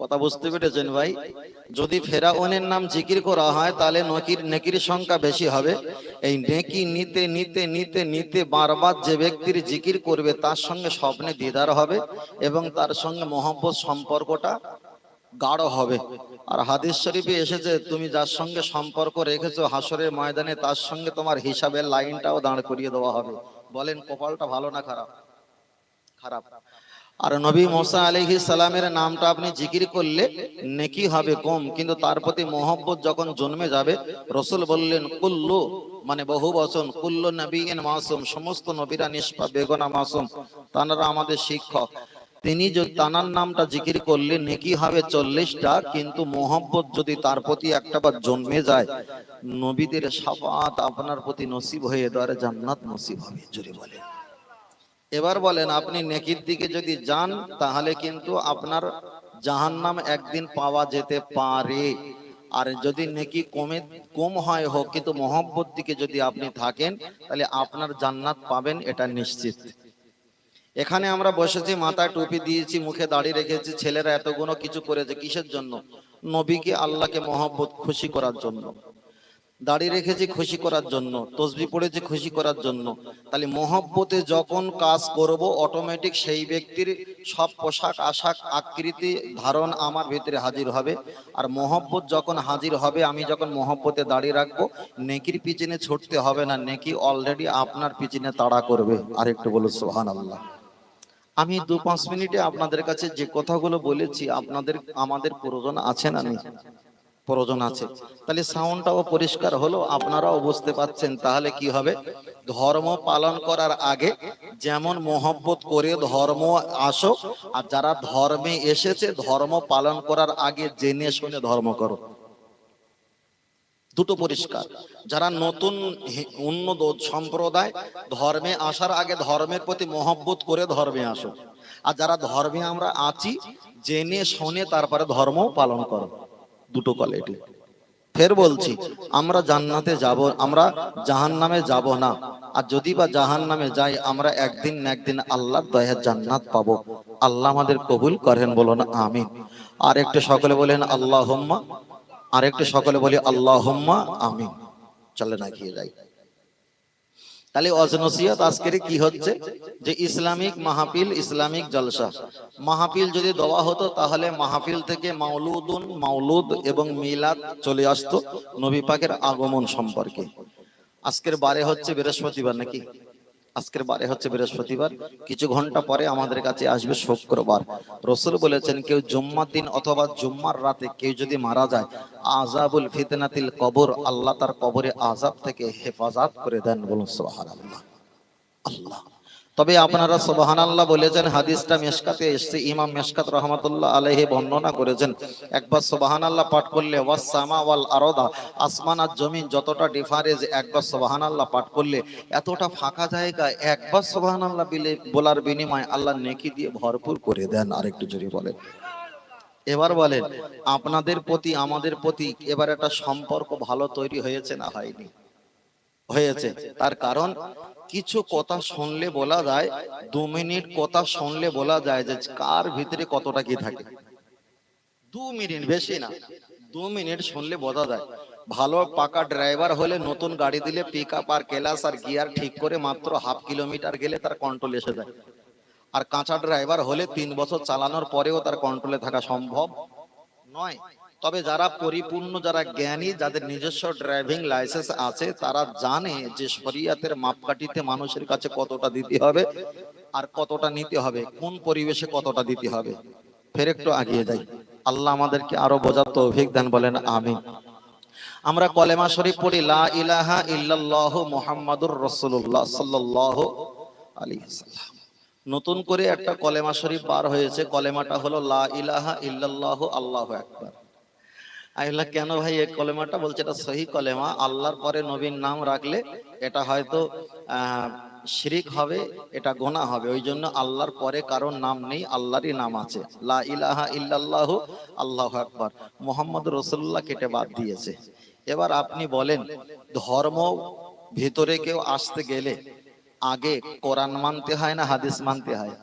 কথা বুঝতে পেরেছেন ভাই? যদি ফেরাউনের নাম জিকির করা হয় তাহলে নকির নেকির সংখ্যা বেশি হবে। এই নেকি নিতে নিতে নিতে নিতে বারবার যে ব্যক্তির জিকির করবে তার সঙ্গে স্বপ্নে দিদার হবে এবং তার সঙ্গে মহব্বত সম্পর্কটা গাঢ় হবে। আর হাদিস শরীফে এসেছে তুমি যার সঙ্গে সম্পর্ক রেখেছো হাসরের ময়দানে তার সঙ্গে তোমার হিসাবের লাইনটাও দাঁড় করিয়ে দেওয়া হবে। বলেন কপালটা ভালো না খারাপ? খারাপ। আর নবী মোসা আলহি সালামের নামটা আপনি জিকির করলে নেকি হবে কম। কিন্তু তার প্রতি মোহব্বত যখন জন্মে যাবে, রসুল বললেন, কুল্লু মানে বহু বচন, কুল্লু নবীন মাসুম সমস্ত নবীরা নিষ্পা বেগনা মাসুম, তানারা আমাদের শিক্ষক। তিনি যদি তানার নামটা জিকির করলে নেকি হবে চল্লিশটা, কিন্তু মোহব্বত যদি তার প্রতি একটা বার জন্মে যায়, নবীদের সাফাত আপনার প্রতি নসিব হয়ে দ্বারে জান্নাত নসিব হবে জুড়ে বলে এবার বলেন, আপনি নেকির দিকে যদি যান, তাহলে কিন্তু আপনার জাহান্নাম একদিন পাওয়া যেতে পারে। আর যদি নেকি কমে, কম হয় হোক, কিন্তু মহব্বত দিকে যদি আপনি থাকেন, তাহলে আপনার জান্নাত পাবেন, এটা নিশ্চিত। এখানে আমরা বসেছি, মাথায় টুপি দিয়েছি, মুখে দাড়ি রেখেছি, ছেলেরা এতগুলো কিছু করেছে কিসের জন্য? নবীকে, আল্লাহকে মহব্বত, খুশি করার জন্য। দাড়ি রেখেছি খুশি করার জন্য, তসবি পড়েছি খুশি করার জন্য, তাহলে মহব্বতে যখন কাজ করব অটোমেটিক সেই ব্যক্তির সব পোশাক, আশাক, আকৃতি ধারণ আমার ভিতরে হাজির হবে। আর মহব্বত যখন হাজির হবে, আমি যখন মহব্বতে দাঁড়িয়ে রাখব, নেকির পিছনে ছুটতে হবে না, নেকি অলরেডি আপনার পিছনে তাড়া করবে। আর একটু বলো সোহান আল্লাহ আমি দু পাঁচ মিনিটে আপনাদের কাছে যে কথাগুলো বলেছি, আপনাদের, আমাদের প্রয়োজন আছে না নেই? প্রয়োজন আছে। তাহলে সাউন্ডটাও পরিষ্কার হলো, আপনারাও বুঝতে পাচ্ছেন তাহলে কি হবে? ধর্ম পালন করার আগে যেমন মোহব্বত করে ধর্ম আসো, আর যারা ধর্মে এসেছে, ধর্ম পালন করার আগে জেনে শুনে ধর্ম করো। দুটো পরিষ্কার। যারা নতুন অন্য সম্প্রদায়, ধর্মে আসার আগে ধর্মের প্রতি মহব্বত করে ধর্মে আসো। আর যারা ধর্মে আমরা আছি, জেনে শুনে তারপরে ধর্ম পালন করো। দুটো কোয়ালিটি ফের বলছি, আমরা জান্নাতে যাব, আমরা জাহান নামে যাব না। আর যদি বা জাহান নামে যাই, আমরা একদিন না একদিন আল্লাহর দয়া জান্নাত পাব। আল্লাহ আমাদের কবুল করেন বলো না আমিন। আর একটু সকলে বলেন আল্লাহ হোম্মা আর একটু সকলে বলি আল্লাহ হোম্মা আমিন। চলে না গিয়ে যাই। তাহলে অজনসিয়ত আজকের কি হচ্ছে? যে ইসলামিক মাহাপিল ইসলামিক জলসা। মাহাপিল যদি দেওয়া হতো, তাহলে মাহাপিল থেকে মাউলুদুন মাউলুদ এবং মিলাদ চলে আসতো নবী পাকের আগমন সম্পর্কে। আজকের বারে হচ্ছে বৃহস্পতিবার নাকি? আজকের বারে হচ্ছে বৃহস্পতিবার। কিছু ঘণ্টা পরে আমাদের কাছে আসবে শুক্রবার। রসুল বলেছেন, কেউ জুম্মার দিন অথবা জুম্মার রাতে কেউ যদি মারা যায় আজাবুল ফিতনাতিল কবর, আল্লাহ তার কবরে আজাব থেকে হেফাজত করে দেন বলুন সুবহানাল্লাহ। আল্লাহ। তবে আপনারা সুবহান আল্লাহ বলেছেন, হাদিসটা মেশকাতে এসছে, ইমাম মেশকাত রহমতুল্লাহ আলাইহি বর্ণনা করেছেন। একবার সোবাহান আল্লাহ পাঠ করলে ওয়াস সামা ওয়াল আরদা, আসমান আর জমিন যতটা ডিফারেন্স একবার সুবহান আল্লাহ পাঠ করলে, এতটা ফাঁকা জায়গা, একবার সুবহান আল্লাহ বিলে, বলার বিনিময়ে আল্লাহ নেকি দিয়ে ভরপুর করে দেন। আরেকটু জোরে বলেন। এবার বলেন, আপনাদের প্রতি, আমাদের প্রতি এবার একটা সম্পর্ক ভালো তৈরি হয়েছে না হয়নি? হয়েছে। তার কারণ, কিছু কথা শুনলে বলা যায়, দু মিনিট কথা শুনলে বলা যায় যে কার ভিতরে কতটা কি থাকে। দু মিনিট বেশি না, দু মিনিট শুনলে বোঝা যায়। ভালো পাকা ড্রাইভার হলে নতুন গাড়ি দিলে পিক আপ আর কেলাস আর গিয়ার ঠিক করে মাত্র হাফ কিলোমিটার গেলে তার কন্ট্রোল এসে যায়। আর কাঁচা ড্রাইভার হলে তিন বছর চালানোর পরেও তার কন্ট্রোলে থাকা সম্ভব। নয়। তবে যারা পরিপূর্ণ, যারা জ্ঞানী, যাদের নিজস্ব ড্রাইভিং লাইসেন্স আছে, তারা জানে যে শরিয়াতের মাপকাঠিতে মানুষের কাছে কতটা দিতে হবে আর কতটা নিতে হবে, কোন পরিবেশে কতটা দিতে হবে। ফের একটু আগিয়ে যাই। আল্লাহ আমাদেরকে আরও বোঝার তৌফিক দেন বলেন, আমিন। আমরা কলেমা শরীফ পড়ি, লা ইলাহা ইল্লাল্লাহু মুহাম্মাদুর রাসূলুল্লাহ সাল্লাল্লাহু আলাইহি ওয়াসাল্লাম। নতুন করে একটা কলেমা শরীফ বার হয়েছে। কলেমাটা হলো লা ইলাহা ইল্লাল্লাহু আল্লাহু আকবার। আইলা কেন ভাই এই কলেমাটা বলছে? এটা সহি কলেমা। আল্লাহর পরে নবীর নাম রাখলে এটা হয়তো শিরিক হবে এটা গোনা হবে। ওই জন্য আল্লাহর পরে কারোর নাম নেই আল্লাহরই নাম আছে। লা ইলাহা ইল্লাল্লাহু আল্লাহু আকবার। মোহাম্মদ রসুল্লাহ কেটে বাদ দিয়েছে। এবার আপনি বলেন ধর্ম ভিতরে কেউ আসতে গেলে আগে কোরআন মানতে হয় না হাদিস মানতে হয়।